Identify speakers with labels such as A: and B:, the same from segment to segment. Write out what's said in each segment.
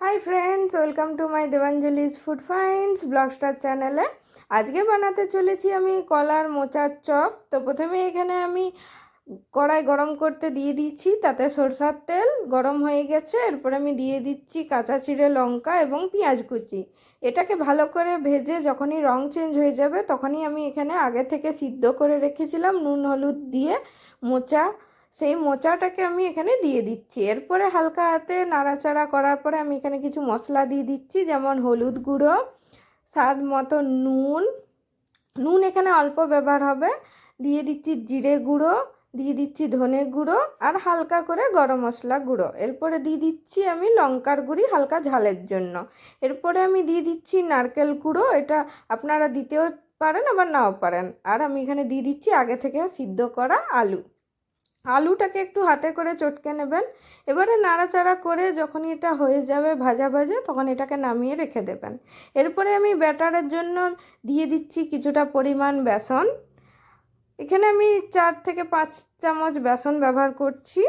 A: Hi friends welcome to my Debanjali's food finds blogster চ্যানেলে আজকে বানাতে চলেছি আমি কলার মোচার চপ। তো প্রথমে এখানে আমি কড়াই গরম করতে দিয়ে দিচ্ছি, তাতে সরষার তেল গরম হয়ে গেছে। এরপর আমি দিয়ে দিচ্ছি কাঁচা চিড়ে লঙ্কা এবং পেঁয়াজ কুচি। এটাকে ভালো করে ভেজে যখনই রং চেঞ্জ হয়ে যাবে, তখনই আমি এখানে আগে থেকে সিদ্ধ করে রেখেছিলাম নুন, হলুদ দিয়ে মোচা সেই মোচাটাকে আমি এখানে দিয়ে দিচ্ছি। এরপরে হালকা হাতে নাড়াচাড়া করার পরে আমি এখানে কিছু মশলা দিয়ে দিচ্ছি, যেমন হলুদ গুঁড়ো, স্বাদ মতো নুন। নুন এখানে অল্প ব্যবহার হবে। দিয়ে দিচ্ছি জিরে গুঁড়ো, দিয়ে দিচ্ছি ধনে গুঁড়ো আর হালকা করে গরম মশলা গুঁড়ো। এরপরে দিয়ে দিচ্ছি আমি লঙ্কার গুঁড়ি হালকা ঝালের জন্য। এরপরে আমি দিয়ে দিচ্ছি নারকেল গুঁড়ো, এটা আপনারা দিতেও পারেন, আবার নাও পারেন। আর আমি এখানে দিয়ে দিচ্ছি আগে থেকে সিদ্ধ করা আলু। আলুটাকে একটু হাতে করে চটকে নেবেন। এবারে নাড়াচাড়া করে যখনই এটা হয়ে যাবে ভাজা ভাজা, তখন এটাকে নামিয়ে রেখে দেবেন। এরপরে আমি ব্যাটারের জন্য দিয়ে দিচ্ছি কিছুটা পরিমাণ বেসন। এখানে আমি চার থেকে পাঁচ চামচ বেসন ব্যবহার করছি।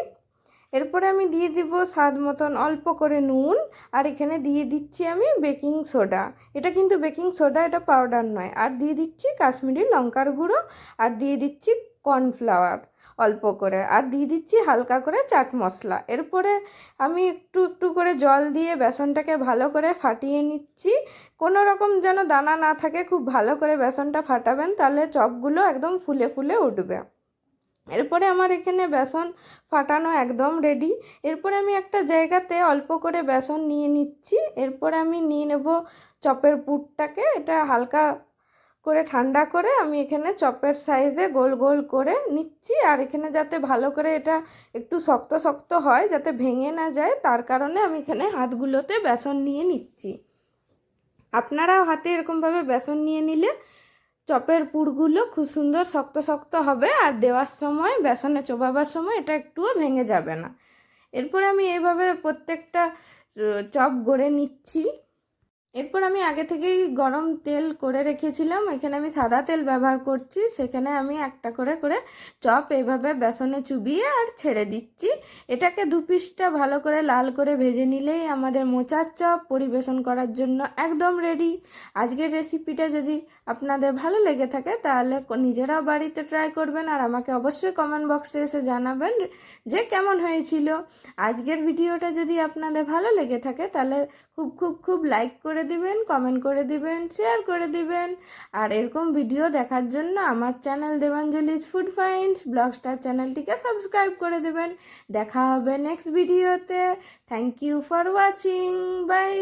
A: এরপরে আমি দিয়ে দিব স্বাদ মতন অল্প করে নুন, আর এখানে দিয়ে দিচ্ছি আমি বেকিং সোডা। এটা কিন্তু বেকিং সোডা, এটা পাউডার নয়। আর দিয়ে দিচ্ছি কাশ্মীরি লঙ্কার গুঁড়ো, আর দিয়ে দিচ্ছি কর্নফ্লাওয়ার। অল্প করে। আর দিয়ে দিচ্ছি হালকা করে চাট মশলা। এরপরে আমি একটু একটু করে জল দিয়ে বেসনটাকে ভালো করে ফাটিয়ে নিচ্ছি। কোনো রকম যেন দানা না থাকে, খুব ভালো করে বেসনটা ফাটাবেন, তাহলে চপগুলো একদম ফুলে ফুলে উঠবে। এরপরে আমার এখানে বেসন ফাটানো একদম রেডি এরপরে আমি একটা জায়গাতে অল্প করে বেসন নিয়ে নিচ্ছি। এরপরে আমি নিয়ে নেব চপের পুরটাকে। এটা হালকা করে ঠান্ডা করে আমি এখানে চপের সাইজে গোল গোল করে নিচ্ছি। আর এখানে যাতে ভালো করে এটা একটু শক্ত শক্ত হয়, যাতে ভেঙে না যায়, তার কারণে আমি এখানে হাতগুলোতে বেসন নিয়ে নিচ্ছি। আপনারাও হাতে এরকমভাবে বেসন নিয়ে নিলে চপের পুরগুলো খুব সুন্দর শক্ত শক্ত হবে আর দেওয়ার সময়, বেসনে চোবাবার সময় এটা একটুও ভেঙে যাবে না। এরপর আমি এইভাবে প্রত্যেকটা চপ গড়ে নিচ্ছি। এরপর আমি আগে থেকেই গরম তেল করে রেখেছিলাম। এখানে আমি সাদা তেল ব্যবহার করছি। সেখানে আমি একটা করে করে চপ এইভাবে বেসনে চুবিয়ে আর ছেড়ে দিচ্ছি। এটাকে দু পিসটা ভালো করে লাল করে ভেজে নিলেই আমাদের মোচার চপ পরিবেশন করার জন্য একদম রেডি আজকের রেসিপিটা যদি আপনাদের ভালো লেগে থাকে, তাহলে নিজেরাও বাড়িতে ট্রাই করবেন আর আমাকে অবশ্যই কমেন্ট বক্সে এসে জানাবেন যে কেমন হয়েছিল। আজকের ভিডিওটা যদি আপনাদের ভালো লেগে থাকে, তাহলে খুব খুব খুব লাইক করে করে দিবেন কমেন্ট করে দিবেন শেয়ার করে দিবেন। আর এরকম ভিডিও দেখার জন্য আমার চ্যানেল দেবাঞ্জলিস ফুড ফাইন্স ব্লগস্টার চ্যানেলটিকে সাবস্ক্রাইব করে দেবেন। দেখা হবে নেক্সট ভিডিওতে thank you for watching bye